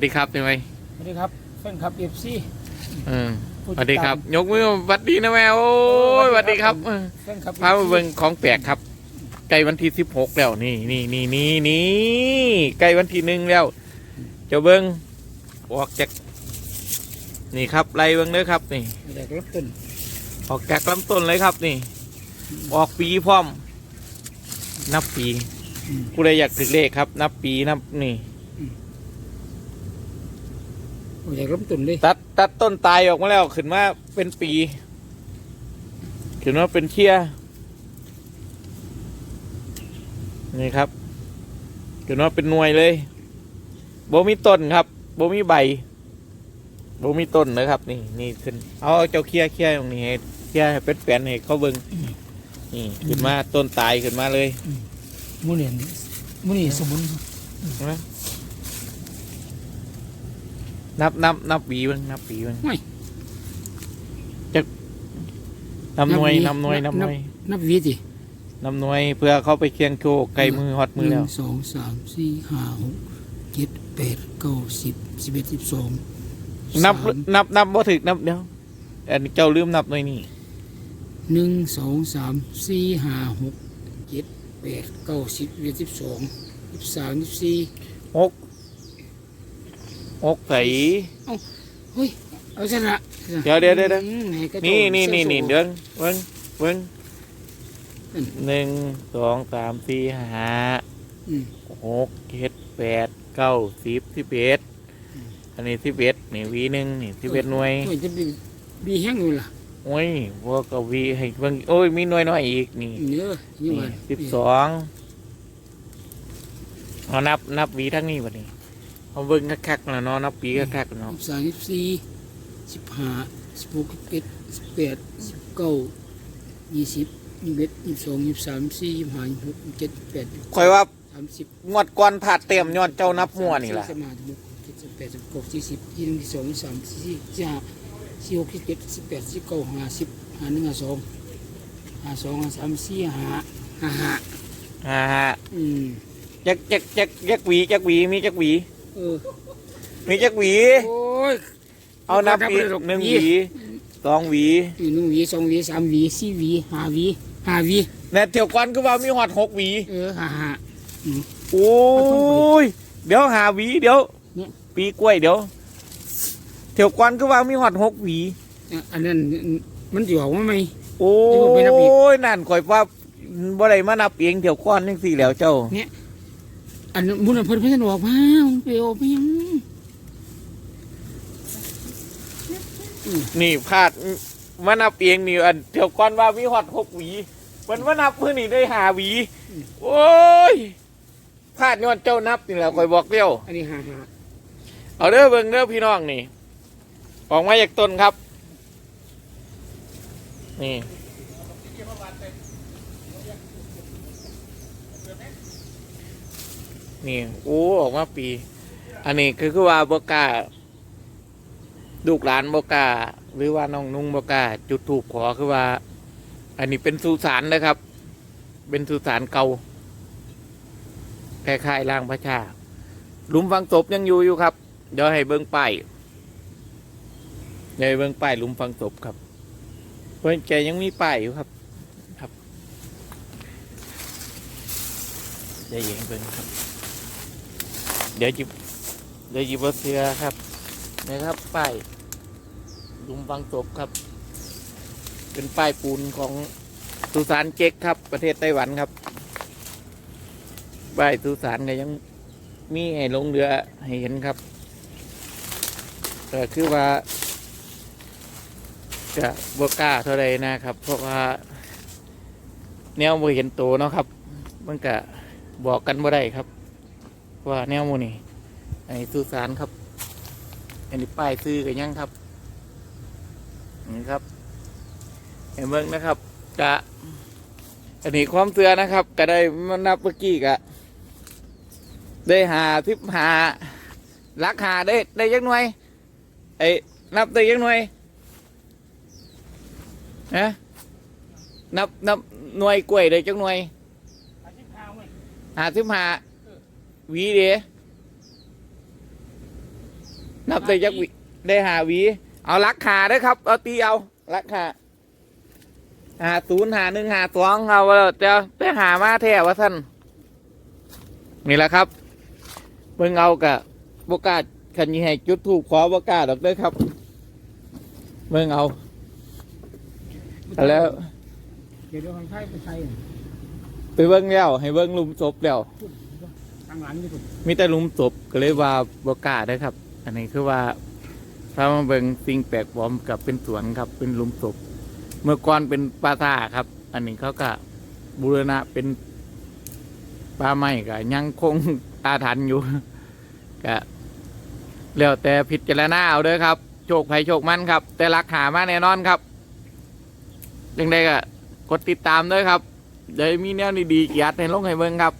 สวัสดีครับเป็นไงสวัสดีครับแฟนคลับเอฟซีเออสวัสดีครับ ยกมือสวัสดีนะแม่โอ้ยสวัสดีครับเออแฟนคลับ พามาเบิ่งของแปลกครับใกล้วันที่สิบหกแล้วนี่นี่นี่นี่นี่ใกล้วันที่หนึ่งแล้วเจ้าเบิ้งออกจากนี่ครับไล่เบิ้งเด้อครับนี่เด็กรับต้นออกจากลำต้นเลยครับนี่ ออกปีพร้อม นับปีอืมผู้ใดอยากถึกเลขครับ นับปีนับนี่ เด็กรับต้นเลยตัดตัดต้นตายออกมาแล้วขึ้นมาเป็นปีขึ้นมาเป็นเชี่ยนี่ครับขึ้นมาเป็นหน่วยเลยโบมีต้นครับโบมีใบโบมีต้นนะครับ นี่นี่ขึ้น เอาเจ้าเคี้ยเคี้ยตรงนี้ให้เคี้ยให้เป็นแปลนให้เขาเบิงนี่ขึ้นมาต้นตายขึ้นมาเลยมูนี่มูนี่สมุนนะ นับนับนับปีเบ้างนับปีเบ้างจะนำหน่วยนำหน่วยนำหน่วยนับวีสินำหน่วยเพื่อเขาไปเคียงโชว์ไกลมือฮอดมือหแล้นึ่วงสองสามสี่ห้าหกเจ็ดแปดเก้าสิบสิบเอ็ดสิบสองนับสามนับนับบ่ถึกนับเดี๋ยวอันนี้เจ้าลืมนับหน่วยนี่หนึ่งสองสามสี่ห้าหกเจ็ดแปดเก้าสิบสิบเอ็ดสิบสองสิบสามสิบสี่หก หกใสเฮ้ยเอาชนะเดี๋ยวเดี๋ยวเดี๋ยวเดี๋ยวอืมให้กระโจนี่นี่นี่นี่เสื้อเดินเบิ้งเบิ้งอืมหนึ่งสองสามสี่ห้าอืมหกเจ็ดแปดเก้าสิบสิบเอ็ดอันนี้สิบเอ็ดนี่วีหนึ่งนี่สิบเอ็ดหน่วยโอ้จะบีบีแห้งอยู่ล่ะโอ้ยพวกกวีให้เบิ่งโอ้ยมีหน่วยน้อยอีกนี่เยอะยี่นี่วันสิบสองเอานับนับวีทั้งนี้บัดนี้ เอาเบิ่งคักๆแล้วเนาะนับปีคักๆแล้วเนาะสิบสามสิบสี่สิบห้าสิบหกสิบเอ็ดสิบแปดสิบเก้ายี่สิบยี่สิบเอ็ดยี่สิบสองยี่สิบสามยี่สิบสี่ยี่สิบห้ายี่สิบหกยี่สิบเจ็ดยี่สิบแปดคอยว่าสามสิบงวดก่อนผาดเต็มย้อนเจ้านับมั่วนี่ล่ะสามสิบสี่สิบห้าสิบหกยี่สิบเจ็ดสิบแปดสิบเก้าสี่สิบยี่สิบสองยี่สิบสามยี่สิบสี่ยี่สิบห้าสี่หกยี่สิบเจ็ดสิบแปดสิบเก้าห้าสิบห้าหนึ่งห้าสองห้าสองห้าสามสี่ห้าห้าห้าอ่าฮะอืมจักจักจักจักหวีจักหวีมีจักหวีเออ มีจักหวี โอ้ยเอานับอีกนับเลยหรอกหนึ่งหหวีวีสองหวีหนึ่งหวีสองหวีสามหวีสี่หวีห้าหวีห้าหวีเนี่ยเที่ยวก่อนก็ว่ามีหอดหกหวี เออห้าห้าโอ้ย เดี๋ยวหาหวีเดี๋ยวเนี่ยปีกล้วยเดี๋ยวเที่ยวก่อนก็ว่ามีหอดหกหวีอะอันนั้นมันจะออกมาไหมโอ้เดี๋ยวผมไปนับอีกยนั่นข่อยว่าบ่ได้มานับเองเที่ยวก่อนจังสี่แล้วเจ้าอัน นั้นมุนนเพิ่นเพิ่นออกมามันไปออกมายังนี่พลาดมานับเองนี่อันเที่ยวก่อนว่ามีหอดหกหวีมันมานับเพื่อนี่ได้หาหวี โอ้ยพลาดย้อนเจ้านับนี่แหละข่อยบอกเดียว อันนี้ห้าห้าเอาเด้อเบิ่งเด้อพี่น้องนี่ ออกมาจากต้นครับ นี่ นี่โอ้ออกมาปี อันนี้คือคือว่าบกาลูกหลานบกาหรือว่าน้องนุ่งบกาจุดถูกขอคือว่า อันนี้เป็นสุสานนะครับ เป็นสุสานเก่าคล้ายๆร่างพระชาหลุมฝังศพยังอยู่อยู่ครับ เดี๋ยวให้เบิ้งป้ายให้เบิ้งป้ายหลุมฝังศพครับ เพื่อนแกยังมีป้ายอยู่ครับ ครับเดี๋ยวยิงเบิ้งครับ เดี๋ยวจิบเดี๋ยวจิบเสือครับนะครับป้ายลุมฝังศพครับ เป็นป้ายปูนของสุสานเจ๊กครับ ประเทศไต้หวันครับป้ายสุสานก็ยังมีให้ลงเรือให้เห็นครับแต่คือว่าจะบกล้าเท่าไรนะครับ เพราะว่าแนวบ่เห็นโตวเนาะครับ มันก็บอกกันบ่ได้ครับ ว่าแนวหมูนี่อันนี้สุสานครับ อันนี้ป้ายซื้อกันยังครับนี่ครับเห็นเบิ่งนะครับกะอันนี้ความเตือนะครับ ก็ได้มานับเมื่อกี้กะได้หาทิพหาลักหาได้ได้ยักหน่วยไอ้นับได้ยักหน่วยนะนับนับหน่วยกล้วยได้จักหน่วยหาทิพหาห วีเดียนับได้ยักวิได้หาหวี เอาลักขาได้อครับ เอาตีเอาลักขาหาศูนย์หาหนึ่งหาสองเอาแล้วจะไปหามาแท้ว่าท่านนี่แหละครับเบิ่งเอากะบกล้าขันยีให้จุดถูกขอบกล้าดอกเด้อครับเบิ่งเอาแล้วเดี๋ยวเดี๋ยวคนไข้ไปใส่ไปเบิ่งแล้วให้เบิ่งหลุมศพแล้ว ทางหลังนี่ผมมีแต่หลุมศพก็เลยว่าบกล้าได้อครับ อันนี้คือว่าถ้ามาเบิ่งสิ่งแปลกปลอมกับเป็นสวนครับ เป็นหลุมศพเมื่อก่อนเป็นปราสาครับ อันนี้เขาก็บูรณะเป็นป่าไม้ก็ยังคงอาถรรพ์อยู่ ก็แล้วแต่พิจารณาเอาเด้อครับ โชคภัยโชคมันครับ แต่รักหามาแน่นอนครับยังไงก็กดติดตามด้วยครับเดี๋ยวมีแนวดีๆเกียรติในลงให้เบิ่งครับ